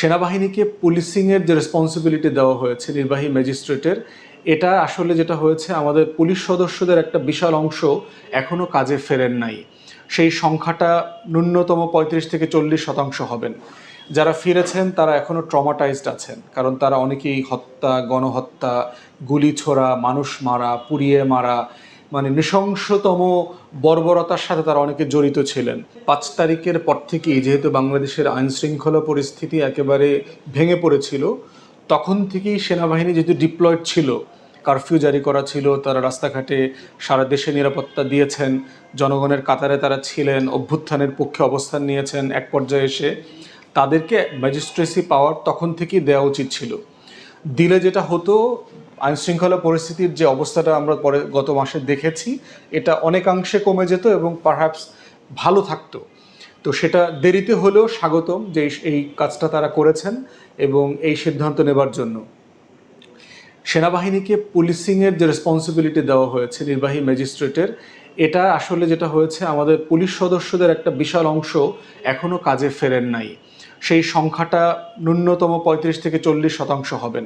সেনাবাহিনীকে পুলিশিংয়ের যে রেসপন্সিবিলিটি দেওয়া হয়েছে নির্বাহী ম্যাজিস্ট্রেটের এটা আসলে যেটা হয়েছে, আমাদের পুলিশ সদস্যদের একটা বিশাল অংশ এখনও কাজে ফেরেন নাই। সেই সংখ্যাটা ন্যূনতম পঁয়ত্রিশ থেকে চল্লিশ শতাংশ হবেন। যারা ফিরেছেন, তারা এখনও ট্রমাটাইজড আছেন। কারণ তারা অনেকেই হত্যা, গণহত্যা, গুলি ছোড়া, মানুষ মারা, পুড়িয়ে মারা মানে নৃশংসতম বর্বরতার সাথে তারা অনেকে জড়িত ছিলেন। পাঁচ তারিখের পর থেকেই যেহেতু বাংলাদেশের আইন শৃঙ্খলা পরিস্থিতি একেবারে ভেঙে পড়েছিল, তখন থেকেই সেনাবাহিনী যেহেতু ডিপ্লয়েড ছিল কারফিউ জারি করা ছিল, তারা রাস্তাঘাটে সারা দেশে নিরাপত্তা দিয়েছেন, জনগণের কাতারে তারা ছিলেন, অভ্যুত্থানের পক্ষে অবস্থান নিয়েছেন এক পর্যায়ে এসে, তাদেরকে ম্যাজিস্ট্রেসি পাওয়ার তখন থেকেই দেওয়া উচিত ছিল। দিলে যেটা হতো আইন শৃঙ্খলা পরিস্থিতির যে অবস্থাটা আমরা পরে গত মাসে দেখেছি, এটা অনেকাংশে কমে যেত এবং পারহ্যাপস ভালো থাকতো। তো সেটা দেরিতে হলেও স্বাগতম যে এই- এই কাজটা তারা করেছেন এবং এই সিদ্ধান্ত নেবার জন্য। সেনাবাহিনীকে পুলিশিংয়ের যে রেসপন্সিবিলিটি দেওয়া হয়েছে নির্বাহী ম্যাজিস্ট্রেটের, এটা আসলে যেটা হয়েছে, আমাদের পুলিশ সদস্যদের একটা বিশাল অংশ এখনও কাজে ফেরেন নাই। সেই সংখ্যাটা ন্যূনতম পঁয়ত্রিশ থেকে চল্লিশ শতাংশ হবেন।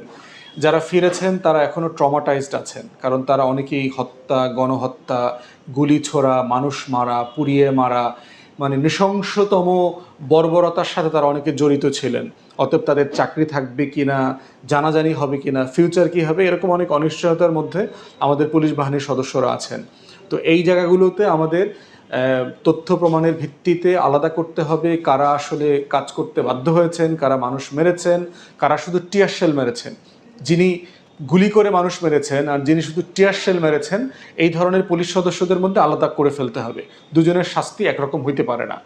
যারা ফিরেছেন, তারা এখনও ট্রমাটাইজড আছেন। কারণ তারা অনেকেই হত্যা, গণহত্যা, গুলি ছোড়া, মানুষ মারা, পুড়িয়ে মারা মানে নৃশংসতম বর্বরতার সাথে তারা অনেকে জড়িত ছিলেন। অতএব তাদের চাকরি থাকবে কি না জানাজানি হবে কি না ফিউচার কী হবে, এরকম অনেক অনিশ্চয়তার মধ্যে আমাদের পুলিশ বাহিনীর সদস্যরা আছেন। তো এই জায়গাগুলোতে আমাদের তথ্য প্রমাণের ভিত্তিতে আলাদা করতে হবে কারা আসলে কাজ করতে বাধ্য হয়েছেন, কারা মানুষ মেরেছেন, কারা শুধু টিয়ার শেল মেরেছেন। যিনি গুলি করে মানুষ মেরেছেন আর যিনি শুধু টিয়ার শেল মেরেছেন, এই ধরনের পুলিশ সদস্যদের মধ্যে আলাদা করে ফেলতে হবে। দুজনের শাস্তি একরকম হইতে পারে না।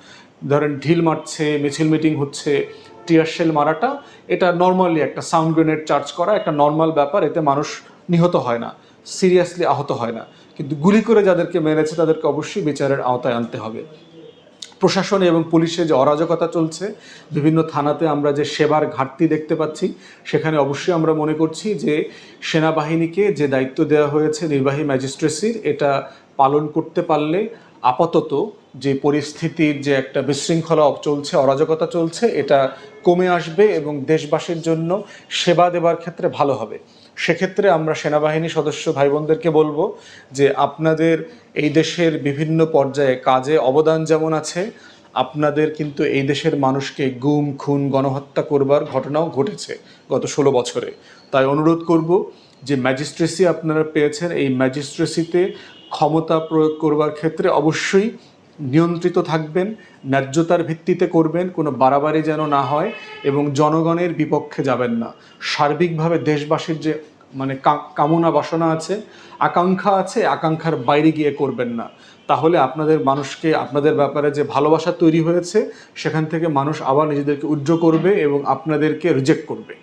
ধরেন ঢিল মারছে, মিছিল মিটিং হচ্ছে, টিয়ার শেল মারাটা, এটা নর্মালি একটা সাউন্ড গ্রেনেড চার্জ করা, একটা নর্মাল ব্যাপার, এতে মানুষ নিহত হয় না সিরিয়াসলি আহত হয় না। কিন্তু গুলি করে যাদেরকে মেরেছে, তাদেরকে অবশ্যই বিচারের আওতায় আনতে হবে। প্রশাসন এবং পুলিশে যে অরাজকতা চলছে, বিভিন্ন থানাতে আমরা যে সেবার ঘাটতি দেখতে পাচ্ছি, সেখানে অবশ্যই আমরা মনে করছি যে সেনাবাহিনীকে যে দায়িত্ব দেওয়া হয়েছে নির্বাহী ম্যাজিস্ট্রেসির, এটা পালন করতে পারলে আপাতত যে পরিস্থিতির যে একটা বিশৃঙ্খলা চলছে, অরাজকতা চলছে, এটা কমে আসবে এবং দেশবাসীর জন্য সেবা দেবার ক্ষেত্রে ভালো হবে। সেক্ষেত্রে আমরা সেনাবাহিনী সদস্য ভাই বোনদেরকে বলব যে আপনাদের এই দেশের বিভিন্ন পর্যায়ে কাজে অবদান যেমন আছে, আপনাদের কিন্তু এই দেশের মানুষকে গুম, খুন, গণহত্যা করবার ঘটনাও ঘটেছে গত ষোলো বছরে। তাই অনুরোধ করব যে ম্যাজিস্ট্রেসি আপনারা পেয়েছেন, এই ম্যাজিস্ট্রেসিতে ক্ষমতা প্রয়োগ করবার ক্ষেত্রে অবশ্যই নিয়ন্ত্রিত থাকবেন, ন্যায্যতার ভিত্তিতে করবেন, কোনো বাড়াবাড়ি যেন না হয় এবং জনগণের বিপক্ষে যাবেন না। সার্বিকভাবে দেশবাসীর যে মানে কামনা বাসনা আছে, আকাঙ্ক্ষা আছে, আকাঙ্ক্ষার বাইরে গিয়ে করবেন না। তাহলে আপনাদের মানুষকে, আপনাদের ব্যাপারে যে ভালোবাসা তৈরি হয়েছে, সেখান থেকে মানুষ আবার নিজেদেরকে উজ্জ্ব করবে এবং আপনাদেরকে রিজেক্ট করবে।